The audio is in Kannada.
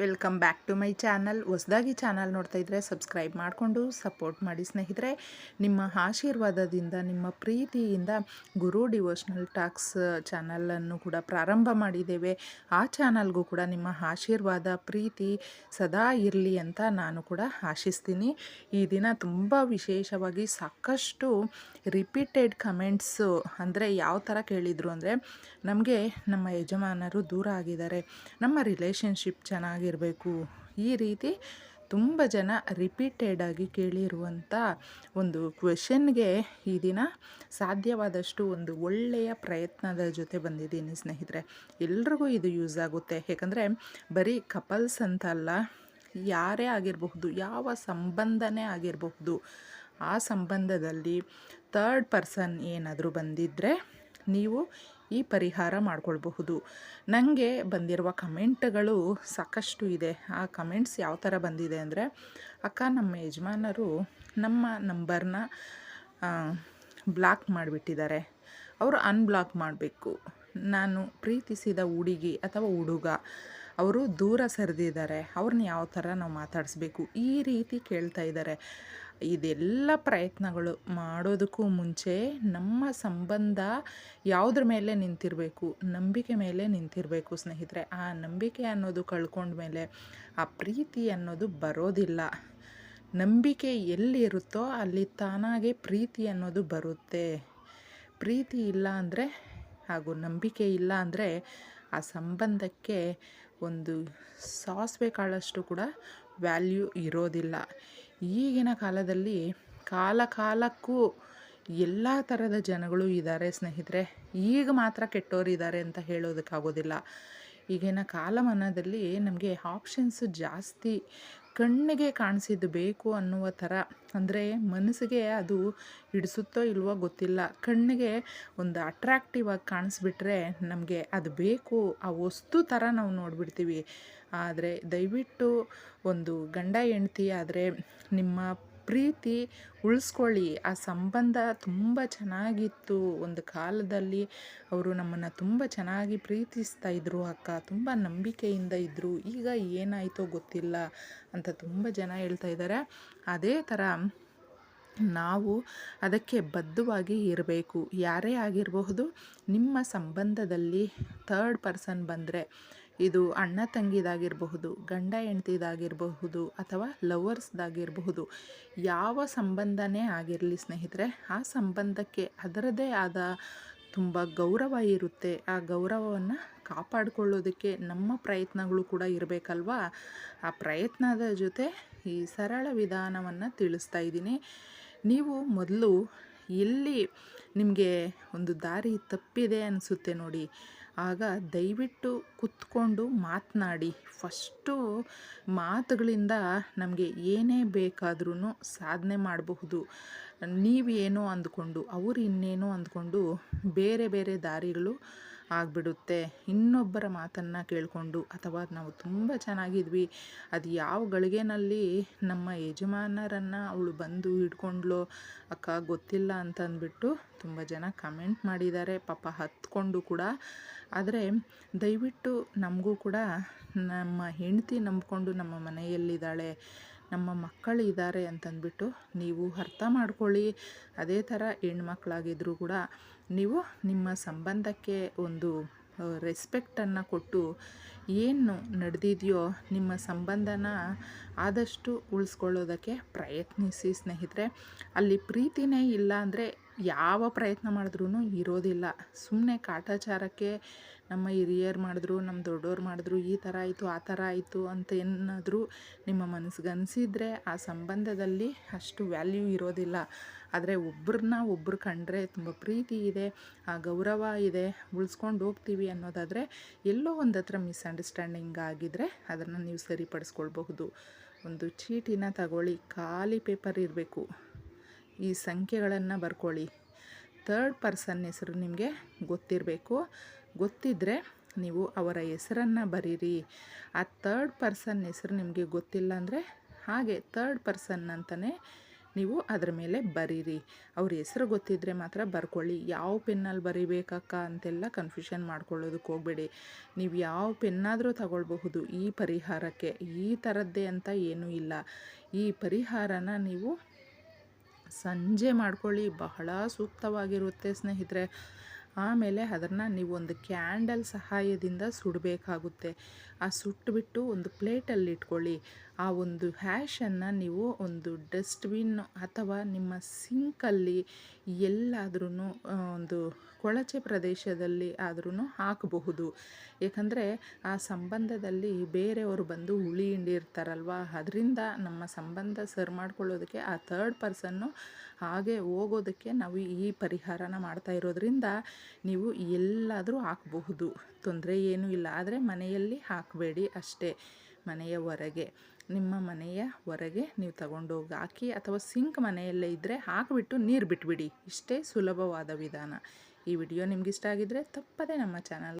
Welcome back to my channel. ಹೊಸದಾಗಿ ಚಾನಲ್ ನೋಡ್ತಾ ಇದ್ದರೆ ಸಬ್ಸ್ಕ್ರೈಬ್ ಮಾಡಿಕೊಂಡು ಸಪೋರ್ಟ್ ಮಾಡಿ ಸ್ನೇಹಿತರೆ. ನಿಮ್ಮ ಆಶೀರ್ವಾದದಿಂದ, ನಿಮ್ಮ ಪ್ರೀತಿಯಿಂದ ಗುರು ಡಿವೋಷ್ನಲ್ ಟಾಕ್ಸ್ ಚಾನಲನ್ನು ಕೂಡ ಪ್ರಾರಂಭ ಮಾಡಿದ್ದೇವೆ. ಆ ಚಾನಲ್ಗೂ ಕೂಡ ನಿಮ್ಮ ಆಶೀರ್ವಾದ, ಪ್ರೀತಿ ಸದಾ ಇರಲಿ ಅಂತ ನಾನು ಕೂಡ ಆಶಿಸ್ತೀನಿ. ಈ ದಿನ ತುಂಬ ವಿಶೇಷವಾಗಿ ಸಾಕಷ್ಟು ರಿಪೀಟೆಡ್ ಕಮೆಂಟ್ಸು ಅಂದರೆ ಯಾವ ಥರ ಕೇಳಿದರು ಅಂದರೆ, ನಮಗೆ ನಮ್ಮ ಯಜಮಾನರು ದೂರ ಆಗಿದ್ದಾರೆ. ನಮ್ಮ ರಿಲೇಷನ್ಶಿಪ್ ಚೆನ್ನಾಗಿರಬೇಕು ಈ ರೀತಿ ತುಂಬ ಜನ ರಿಪೀಟೆಡ್ ಆಗಿ ಕೇಳಿರುವಂಥ ಒಂದು ಕ್ವೆಶನ್ಗೆ ಈ ದಿನ ಸಾಧ್ಯವಾದಷ್ಟು ಒಂದು ಒಳ್ಳೆಯ ಪ್ರಯತ್ನದ ಜೊತೆ ಬಂದಿದ್ದೀನಿ ಸ್ನೇಹಿತರೆ. ಎಲ್ರಿಗೂ ಇದು ಯೂಸ್ ಆಗುತ್ತೆ. ಯಾಕಂದರೆ ಬರೀ ಕಪಲ್ಸ್ ಅಂತ ಅಲ್ಲ ಯಾರೇ ಆಗಿರಬಹುದು, ಯಾವ ಸಂಬಂಧನೇ ಆಗಿರಬಹುದು, ಆ ಸಂಬಂಧದಲ್ಲಿ ಥರ್ಡ್ ಪರ್ಸನ್ ಏನಾದರೂ ಬಂದಿದ್ದರೆ ನೀವು ಈ ಪರಿಹಾರ ಮಾಡ್ಕೊಳ್ಬಹುದು. ನನಗೆ ಬಂದಿರುವ ಕಮೆಂಟ್ಗಳು ಸಾಕಷ್ಟು ಇದೆ. ಆ ಕಮೆಂಟ್ಸ್ ಯಾವ ಥರ ಬಂದಿದೆ ಅಂದರೆ, ಅಕ್ಕ ನಮ್ಮ ಯಜಮಾನರು ನಮ್ಮ ನಂಬರ್ನ ಬ್ಲಾಕ್ ಮಾಡಿಬಿಟ್ಟಿದ್ದಾರೆ. ಅವರು ಅನ್ಬ್ಲಾಕ್ ಮಾಡಬೇಕು. ನಾನು ಪ್ರೀತಿಸಿದ ಹುಡುಗಿ ಅಥವಾ ಹುಡುಗ, ಅವರು ದೂರ ಸರಿದಿದ್ದಾರೆ. ಅವ್ರನ್ನ ಯಾವ ಥರ ನಾವು ಮಾತಾಡಿಸ್ಬೇಕು? ಈ ರೀತಿ ಕೇಳ್ತಾ ಇದ್ದಾರೆ. ಇದೆಲ್ಲ ಪ್ರಯತ್ನಗಳು ಮಾಡೋದಕ್ಕೂ ಮುಂಚೆ ನಮ್ಮ ಸಂಬಂಧ ಯಾವುದ್ರ ಮೇಲೆ ನಿಂತಿರಬೇಕು, ನಂಬಿಕೆ ಮೇಲೆ ನಿಂತಿರಬೇಕು ಸ್ನೇಹಿತರೆ. ಆ ನಂಬಿಕೆ ಅನ್ನೋದು ಕಳ್ಕೊಂಡ್ಮೇಲೆ ಆ ಪ್ರೀತಿ ಅನ್ನೋದು ಬರೋದಿಲ್ಲ. ನಂಬಿಕೆ ಎಲ್ಲಿರುತ್ತೋ ಅಲ್ಲಿ ತಾನಾಗೆ ಪ್ರೀತಿ ಅನ್ನೋದು ಬರುತ್ತೆ. ಪ್ರೀತಿ ಇಲ್ಲ ಅಂದರೆ ಹಾಗೂ ನಂಬಿಕೆ ಇಲ್ಲ ಅಂದರೆ ಆ ಸಂಬಂಧಕ್ಕೆ ಒಂದು ಸಾಸಿವೆ ಕಾಳಷ್ಟು ಕೂಡ ವ್ಯಾಲ್ಯೂ ಇರೋದಿಲ್ಲ. ಈಗಿನ ಕಾಲದಲ್ಲಿ ಕಾಲ ಕಾಲಕ್ಕೂ ಎಲ್ಲ ಥರದ ಜನಗಳು ಇದ್ದಾರೆ ಸ್ನೇಹಿತರೆ. ಈಗ ಮಾತ್ರ ಕೆಟ್ಟೋರಿದ್ದಾರೆ ಅಂತ ಹೇಳೋದಕ್ಕಾಗೋದಿಲ್ಲ. ಈಗಿನ ಕಾಲಮಾನದಲ್ಲಿ ನಮಗೆ ಆಪ್ಷನ್ಸು ಜಾಸ್ತಿ ಕಣ್ಣಿಗೆ ಕಾಣಿಸಿದ್ದು ಬೇಕು ಅನ್ನುವ ಥರ. ಅಂದರೆ ಮನಸ್ಸಿಗೆ ಅದು ಹಿಡಿಸುತ್ತೋ ಇಲ್ವೋ ಗೊತ್ತಿಲ್ಲ. ಕಣ್ಣಿಗೆ ಒಂದು ಅಟ್ರಾಕ್ಟಿವ್ ಆಗಿ ಕಾಣಿಸ್ಬಿಟ್ರೆ ನಮಗೆ ಅದು ಬೇಕು. ಆ ವಸ್ತು ಥರ ನಾವು ನೋಡಿಬಿಡ್ತೀವಿ. ಆದರೆ ದಯವಿಟ್ಟು ಒಂದು ಗಂಡ ಹೆಂಡ್ತಿ ಆದರೆ ನಿಮ್ಮ ಪ್ರೀತಿ ಉಳಿಸ್ಕೊಳ್ಳಿ. ಆ ಸಂಬಂಧ ತುಂಬ ಚೆನ್ನಾಗಿತ್ತು. ಒಂದು ಕಾಲದಲ್ಲಿ ಅವರು ನಮ್ಮನ್ನು ತುಂಬ ಚೆನ್ನಾಗಿ ಪ್ರೀತಿಸ್ತಾ ಇದ್ದರು ಅಕ್ಕ. ತುಂಬ ನಂಬಿಕೆಯಿಂದ ಇದ್ದರು ಈಗ ಏನಾಯಿತೋ ಗೊತ್ತಿಲ್ಲ ಅಂತ ತುಂಬ ಜನ ಹೇಳ್ತಾ ಇದ್ದಾರೆ ಅದೇ ಥರ ನಾವು ಅದಕ್ಕೆ ಬದ್ಧವಾಗಿ ಇರಬೇಕು. ಯಾರೇ ಆಗಿರಬಹುದು, ನಿಮ್ಮ ಸಂಬಂಧದಲ್ಲಿ ಥರ್ಡ್ ಪರ್ಸನ್ ಬಂದರೆ ಇದು ಅಣ್ಣ ತಂಗಿದಾಗಿರಬಹುದು, ಗಂಡ ಹೆಂಡ್ತಿದಾಗಿರಬಹುದು ಅಥವಾ ಲವರ್ಸ್ದಾಗಿರಬಹುದು, ಯಾವ ಸಂಬಂಧನೇ ಆಗಿರಲಿ ಸ್ನೇಹಿತರೆ, ಆ ಸಂಬಂಧಕ್ಕೆ ಅದರದೇ ಆದ ತುಂಬ ಗೌರವ ಇರುತ್ತೆ. ಆ ಗೌರವವನ್ನು ಕಾಪಾಡಿಕೊಳ್ಳೋದಕ್ಕೆ ನಮ್ಮ ಪ್ರಯತ್ನಗಳು ಕೂಡ ಇರಬೇಕಲ್ವಾ? ಆ ಪ್ರಯತ್ನದ ಜೊತೆ ಈ ಸರಳ ವಿಧಾನವನ್ನು ತಿಳಿಸ್ತಾ ಇದ್ದೀನಿ. ನೀವು ಮೊದಲು ಎಲ್ಲಿ ನಿಮಗೆ ಒಂದು ದಾರಿ ತಪ್ಪಿದೆ ಅನಿಸುತ್ತೆ ನೋಡಿ. ಆಗ ದಯವಿಟ್ಟು ಕುತ್ಕೊಂಡು ಮಾತನಾಡಿ. ಫಸ್ಟು ಮಾತುಗಳಿಂದ ನಮಗೆ ಏನೇ ಬೇಕಾದ್ರೂ ಸಾಧನೆ ಮಾಡಬಹುದು. ನೀವೇನೋ ಅಂದ್ಕೊಂಡು, ಅವರು ಇನ್ನೇನೋ ಅಂದ್ಕೊಂಡು ಬೇರೆ ಬೇರೆ ದಾರಿಗಳು ಆಗಿಬಿಡುತ್ತೆ. ಇನ್ನೊಬ್ಬರ ಮಾತನ್ನು ಕೇಳಿಕೊಂಡು ಅಥವಾ ನಾವು ತುಂಬ ಚೆನ್ನಾಗಿದ್ವಿ, ಅದು ಯಾವ ಗಳಿಗೆನಲ್ಲಿ ನಮ್ಮ ಯಜಮಾನರನ್ನು ಅವಳು ಬಂದು ಹಿಡ್ಕೊಂಡ್ಲೋ ಅಕ್ಕ ಗೊತ್ತಿಲ್ಲ ಅಂತ ಅಂದ್ಬಿಟ್ಟು ತುಂಬ ಜನ ಕಮೆಂಟ್ ಮಾಡಿದ್ದಾರೆ, ಪಾಪ ಹತ್ಕೊಂಡು ಕೂಡ. ಆದರೆ ದಯವಿಟ್ಟು ನಮಗೂ ಕೂಡ ನಮ್ಮ ಹೆಂಡತಿ ನಂಬಿಕೊಂಡು ನಮ್ಮ ಮನೆಯಲ್ಲಿದ್ದಾಳೆ ನಮ್ಮ ಮಕ್ಕಳು ಇದ್ದಾರೆ ಅಂತಂದ್ಬಿಟ್ಟು ನೀವು ಅರ್ಥ ಮಾಡ್ಕೊಳ್ಳಿ. ಅದೇ ಥರ ಹೆಣ್ಮಕ್ಳಾಗಿದ್ದರೂ ಕೂಡ ನೀವು ನಿಮ್ಮ ಸಂಬಂಧಕ್ಕೆ ಒಂದು ರೆಸ್ಪೆಕ್ಟನ್ನು ಕೊಟ್ಟು ಏನು ನಡೆದಿದೆಯೋ ನಿಮ್ಮ ಸಂಬಂಧನ ಆದಷ್ಟು ಉಳಿಸ್ಕೊಳ್ಳೋದಕ್ಕೆ ಪ್ರಯತ್ನಿಸಿ ಸ್ನೇಹಿತರೆ. ಅಲ್ಲಿ ಪ್ರೀತಿನೇ ಇಲ್ಲ ಅಂದರೆ ಯಾವ ಪ್ರಯತ್ನ ಮಾಡಿದ್ರೂ ಇರೋದಿಲ್ಲ. ಸುಮ್ಮನೆ ಕಾಟಾಚಾರಕ್ಕೆ ನಮ್ಮ ಹಿರಿಯರು ಮಾಡಿದ್ರು, ನಮ್ಮ ದೊಡ್ಡವ್ರು ಮಾಡಿದ್ರು, ಈ ಥರ ಆಯಿತು, ಆ ಥರ ಆಯಿತು ಅಂತ ಏನಾದರೂ ನಿಮ್ಮ ಮನಸ್ಸಿಗೆ ಅನಿಸಿದರೆ ಆ ಸಂಬಂಧದಲ್ಲಿ ಅಷ್ಟು ವ್ಯಾಲ್ಯೂ ಇರೋದಿಲ್ಲ. ಆದರೆ ಒಬ್ರನ್ನ ಒಬ್ಬರು ಕಂಡ್ರೆ ತುಂಬ ಪ್ರೀತಿ ಇದೆ, ಆ ಗೌರವ ಇದೆ, ಉಳಿಸ್ಕೊಂಡು ಹೋಗ್ತೀವಿ ಅನ್ನೋದಾದರೆ ಎಲ್ಲೋ ಒಂದು ಹತ್ರ ಮಿಸ್ಅಂಡರ್ಸ್ಟ್ಯಾಂಡಿಂಗ್ ಆಗಿದ್ದರೆ ಅದನ್ನು ನೀವು ಸರಿಪಡಿಸ್ಕೊಳ್ಬಹುದು. ಒಂದು ಚೀಟಿನ ತಗೊಳ್ಳಿ, ಖಾಲಿ ಪೇಪರ್ ಇರಬೇಕು. ಈ ಸಂಖ್ಯೆಗಳನ್ನು ಬರ್ಕೊಳ್ಳಿ. ಥರ್ಡ್ ಪರ್ಸನ್ ಹೆಸರು ನಿಮಗೆ ಗೊತ್ತಿರಬೇಕು. ಗೊತ್ತಿದ್ದರೆ ನೀವು ಅವರ ಹೆಸರನ್ನು ಬರೀರಿ. ಆ ಥರ್ಡ್ ಪರ್ಸನ್ ಹೆಸರು ನಿಮಗೆ ಗೊತ್ತಿಲ್ಲ ಅಂದರೆ ಹಾಗೆ ಥರ್ಡ್ ಪರ್ಸನ್ ಅಂತಲೇ ನೀವು ಅದರ ಮೇಲೆ ಬರೀರಿ. ಅವ್ರ ಹೆಸರು ಗೊತ್ತಿದ್ದರೆ ಮಾತ್ರ ಬರ್ಕೊಳ್ಳಿ. ಯಾವ ಪೆನ್ನಲ್ಲಿ ಬರಿಬೇಕಕ್ಕ ಅಂತೆಲ್ಲ ಕನ್ಫ್ಯೂಷನ್ ಮಾಡ್ಕೊಳ್ಳೋದಕ್ಕೆ ಹೋಗಬೇಡಿ. ನೀವು ಯಾವ ಪೆನ್ನಾದರೂ ತಗೊಳ್ಬಹುದು ಈ ಪರಿಹಾರಕ್ಕೆ. ಈ ಥರದ್ದೇ ಅಂತ ಏನೂ ಇಲ್ಲ. ಈ ಪರಿಹಾರನ ನೀವು ಸಂಜೆ ಮಾಡ್ಕೊಳ್ಳಿ, ಬಹಳ ಸೂಕ್ತವಾಗಿರುತ್ತೆ ಸ್ನೇಹಿತರೆ. ಆಮೇಲೆ ಅದನ್ನು ನೀವು ಒಂದು ಕ್ಯಾಂಡಲ್ ಸಹಾಯದಿಂದ ಸುಡಬೇಕಾಗುತ್ತೆ. ಆ ಸುಟ್ಟುಬಿಟ್ಟು ಒಂದು ಪ್ಲೇಟಲ್ಲಿ ಇಟ್ಕೊಳ್ಳಿ. ಆ ಒಂದು ಹ್ಯಾಶನ್ನು ನೀವು ಒಂದು ಡಸ್ಟ್ಬಿನ್ ಅಥವಾ ನಿಮ್ಮ ಸಿಂಕಲ್ಲಿ ಎಲ್ಲಾದ್ರೂ ಒಂದು ಕೊಳಚೆ ಪ್ರದೇಶದಲ್ಲಿ ಆದ್ರೂ ಹಾಕಬಹುದು. ಏಕೆಂದರೆ ಆ ಸಂಬಂಧದಲ್ಲಿ ಬೇರೆಯವರು ಬಂದು ಹುಳಿ ಹಿಂಡಿರ್ತಾರಲ್ವ ಅದರಿಂದ ನಮ್ಮ ಸಂಬಂಧ ಸರ್ ಮಾಡ್ಕೊಳ್ಳೋದಕ್ಕೆ ಆ ಥರ್ಡ್ ಪರ್ಸನ್ನು ಹಾಗೆ ಹೋಗೋದಕ್ಕೆ ನಾವು ಈ ಪರಿಹಾರನ ಮಾಡ್ತಾ ಇರೋದ್ರಿಂದ ನೀವು ಎಲ್ಲಾದರೂ ಹಾಕಬಹುದು. ತೊಂದರೆ ಏನೂ ಇಲ್ಲ, ಆದರೆ ಮನೆಯಲ್ಲಿ ಹಾಕಬೇಡಿ ಅಷ್ಟೇ. ಮನೆಯ ಹೊರಗೆ. ನಿಮ್ಮ ಮನೆಯ ಹೊರಗೆ ನೀವು ತಗೊಂಡೋಗಿ ಹಾಕಿ ಅಥವಾ ಸಿಂಕ್ ಮನೆಯಲ್ಲೇ ಇದ್ದರೆ ಹಾಕಿಬಿಟ್ಟು ನೀರು ಬಿಟ್ಬಿಡಿ. ಇಷ್ಟೇ ಸುಲಭವಾದ ವಿಧಾನ. ಈ ವಿಡಿಯೋ ನಿಮ್ಗೆ ಇಷ್ಟ ಆಗಿದ್ದರೆ ತಪ್ಪದೇ ನಮ್ಮ ಚಾನಲ್